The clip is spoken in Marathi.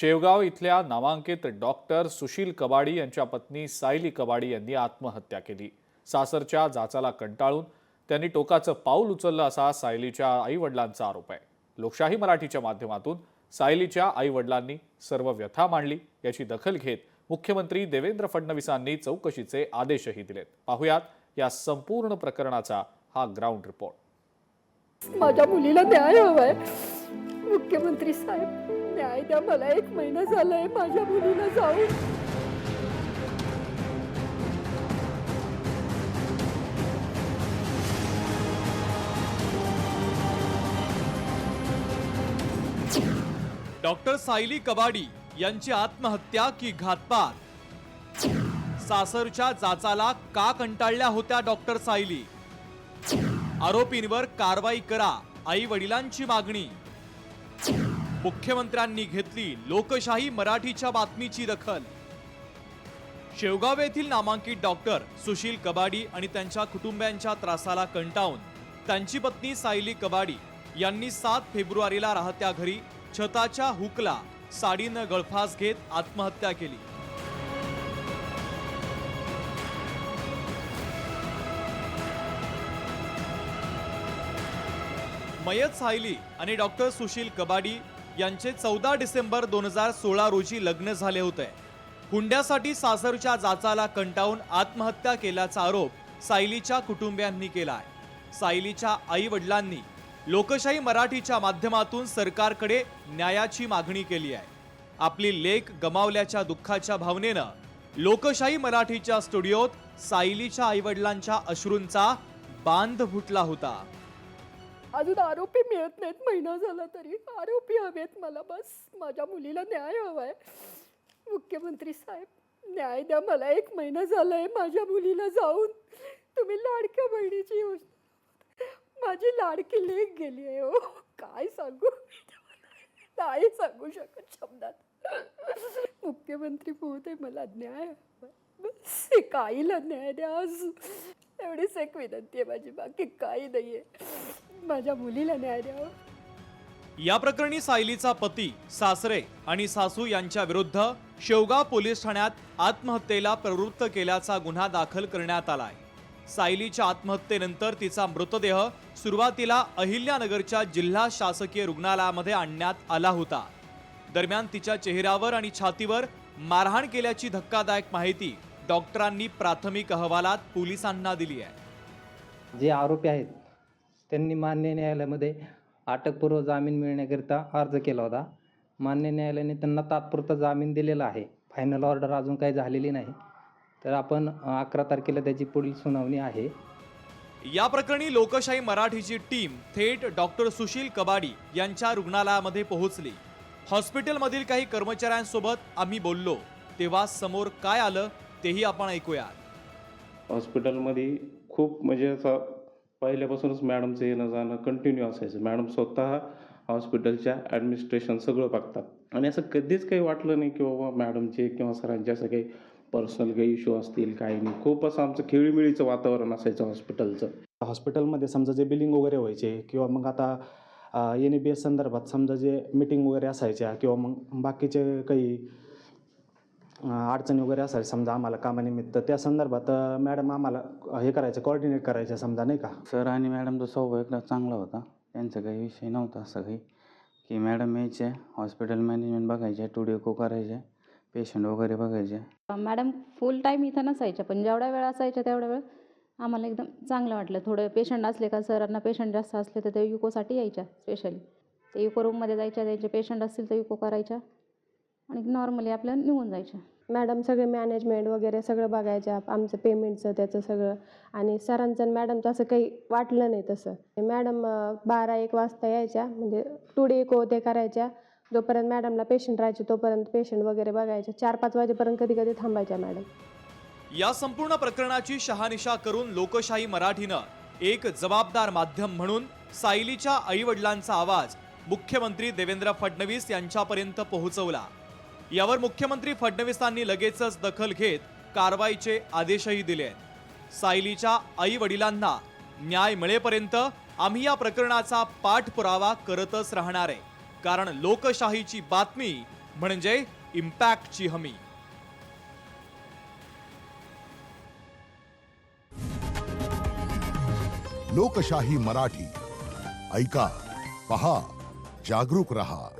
शेवगाव इथल्या नामांकित डॉक्टर सुशील कबाडी यांच्या पत्नी सायली कबाडी यांनी आत्महत्या केली. सासरच्या जाचाला कंटाळून त्यांनी टोकाचं पाऊल उचललं असा सायलीच्या आईवडिलांचा आरोप आहे. लोकशाही मराठीच्या माध्यमातून सायलीच्या आईवडिलांनी सर्व व्यथा मांडली याची दखल घेत मुख्यमंत्री देवेंद्र फडणवीसांनी चौकशीचे आदेशही दिलेत. पाहुयात या संपूर्ण प्रकरणाचा हा ग्राउंड रिपोर्ट. माझ्या मुलीला न्याय हवाय. मुख्यमंत्री साहेब न्याय द्या मला एक महिना झालाय माझ्या मुलीला जाऊ डॉक्टर सायली कबाडी यांची आत्महत्या की घातपात? सासरच्या जाचाला का कंटाळल्या होत्या डॉक्टर सायली? आरोपींवर कारवाई करा आई वडिलांची मागणी. मुख्यमंत्र्यांनी घेतली लोकशाही मराठीच्या बातमीची दखल. शेवगाव येथील नामांकित डॉक्टर सुशील कबाडी आणि त्यांच्या कुटुंबियांच्या त्रासाला कंटाळून त्यांची पत्नी सायली कबाडी यांनी सात फेब्रुवारीला राहत्या घरी छताच्या हुकला साडीनं गळफास घेत आत्महत्या केली. मयत सायली आणि डॉक्टर सुशील कबाडी यांचे चौदा डिसेंबर दोन हजार सोळा रोजी लग्न झाले होते. हुंड्यासाठी सासरच्या जाचाला कंटाळून आत्महत्या केल्याचा आरोप सायलीच्या कुटुंबियांनी केला आहे सायलीच्या आई वडिलांनी लोकशाही मराठीच्या माध्यमातून सरकारकडे न्यायाची मागणी केली आहे. आपली लेख गमावल्याच्या दुःखाच्या भावनेनं लोकशाही मराठीच्या स्टुडिओत सायलीच्या आईवडिलांच्या अश्रूंचा बांध फुटला होता. अजून आरोपी मिळत नाहीत महिना झाला तरी. आरोपी हवेत मला बस. माझ्या मुलीला न्याय हवाय. मुख्यमंत्री साहेब न्याय द्या मला. एक महिना झाला आहे माझ्या मुलीला जाऊन. तुम्ही लाडक्या बहिणीची योजना माझी लाडकी लेख गेली आहे हो. काय सांगू? नाही सांगू शकत शब्दात. मुख्यमंत्री महोदय मला न्याय हवाय. बस. एक आईला न्याय द्या आज. एवढीच एक विनंती आहे माझी बाकी काही नाहीये. माझ्या मुलीला न्याय द्यावं. या प्रकरणी सायलीचा पती सासरे आणि सासू यांच्या विरुद्ध शेवगाव पोलीस ठाण्यात आत्महत्येला प्रवृत्त केल्याचा गुन्हा दाखल करण्यात आलाय. सायलीच्या आत्महत्येनंतर तिचा मृतदेह सुरुवातीला अहिल्यानगरच्या जिल्हा शासकीय रुग्णालयामध्ये आणण्यात आला होता. दरम्यान तिच्या चेहऱ्यावर आणि छातीवर मारहाण केल्याची धक्कादायक माहिती डॉक्टरांनी प्राथमिक अहवालात पोलिसांना दिली आहे. जे आरोपी आहेत त्यांनी मान्य न्यायालयामध्ये अटकपूर्व जामीन मिळण्याकरिता अर्ज केला होता. मान्य न्यायालयाने त्यांना तात्पुरता जामीन दिलेला आहे. फायनल ऑर्डर अजून काही झालेली नाही. तर आपण अकरा तारखेला त्याची पुढील सुनावणी आहे. या प्रकरणी लोकशाही मराठीची टीम थेट डॉक्टर सुशील कबाडी यांच्या रुग्णालयामध्ये पोहोचली. हॉस्पिटलमधील काही कर्मचाऱ्यांसोबत आम्ही बोललो तेव्हा समोर काय आलं? तेही आपण ऐकूया हॉस्पिटलमध्ये खूप म्हणजे असं पहिल्यापासूनच मॅडमचं येणं जाणं कंटिन्यू असायचं. मॅडम स्वतः हॉस्पिटलच्या ॲडमिनिस्ट्रेशन सगळं बघतात. आणि असं कधीच काही वाटलं नाही की बाबा मॅडमचे किंवा सरांचे असं काही पर्सनल काही इश्यू असतील काही नाही. खूप असं आमचं खेळीमेळीचं वातावरण असायचं हॉस्पिटलचं. हॉस्पिटलमध्ये समजा जे बिलिंग वगैरे व्हायचे किंवा मग आता एन ई बी एस संदर्भात समजा जे मीटिंग वगैरे असायच्या किंवा मग बाकीचे काही अडचणी वगैरे असायच्या समजा आम्हाला कामानिमित्त. त्या संदर्भात मॅडम आम्हाला हे करायचं कोऑर्डिनेट करायचं समजा नाही का? सर आणि मॅडमचा स्वभाव एकदम चांगला होता त्यांचा काही विषय नव्हता असं काही. की मॅडम यायचे हॉस्पिटल मॅनेजमेंट बघायचे टुडिओको करायचे पेशंट वगैरे बघायचे. मॅडम फुल टाईम इथं नसायच्या पण जेवढ्या वेळ असायच्या तेवढ्या वेळ आम्हाला एकदम चांगलं वाटलं. थोडं पेशंट असले का सरांना पेशंट जास्त असले तर ते युकोसाठी यायच्या स्पेशली ते युको रूममध्ये जायच्या त्यांचे पेशंट असतील तर युको करायच्या. आणि नॉर्मली आपल्या निघून जायच्या. मॅडम सगळे मॅनेजमेंट वगैरे सगळं बघायच्या आमचं पेमेंटचं त्याचं सगळं. आणि सरांचं आणि मॅडमचं असं काही वाटलं नाही तसं. मॅडम बारा एक वाजता यायच्या म्हणजे टू डे को ते करायच्या. जोपर्यंत मॅडमला पेशंट राहायचे तोपर्यंत पेशंट वगैरे बघायचे. चार पाच वाजेपर्यंत कधी कधी थांबायच्या मॅडम या संपूर्ण प्रकरणाची शहानिशा करून लोकशाही मराठीनं एक जबाबदार माध्यम म्हणून सायलीच्या आईवडिलांचा आवाज मुख्यमंत्री देवेंद्र फडणवीस यांच्यापर्यंत पोहोचवला. यावर मुख्यमंत्री फडणवीसांनी लगेचच दखल घेत कारवाईचे आदेशही दिले सायलीच्या आई वडिलांना न्याय मिळेपर्यंत आम्ही या प्रकरणाचा पाठपुरावा करतच राहणार आहे. कारण लोकशाहीची बातमी म्हणजे इम्पॅक्टची हमी. लोकशाही मराठी. ऐका पहा जागरूक रहा.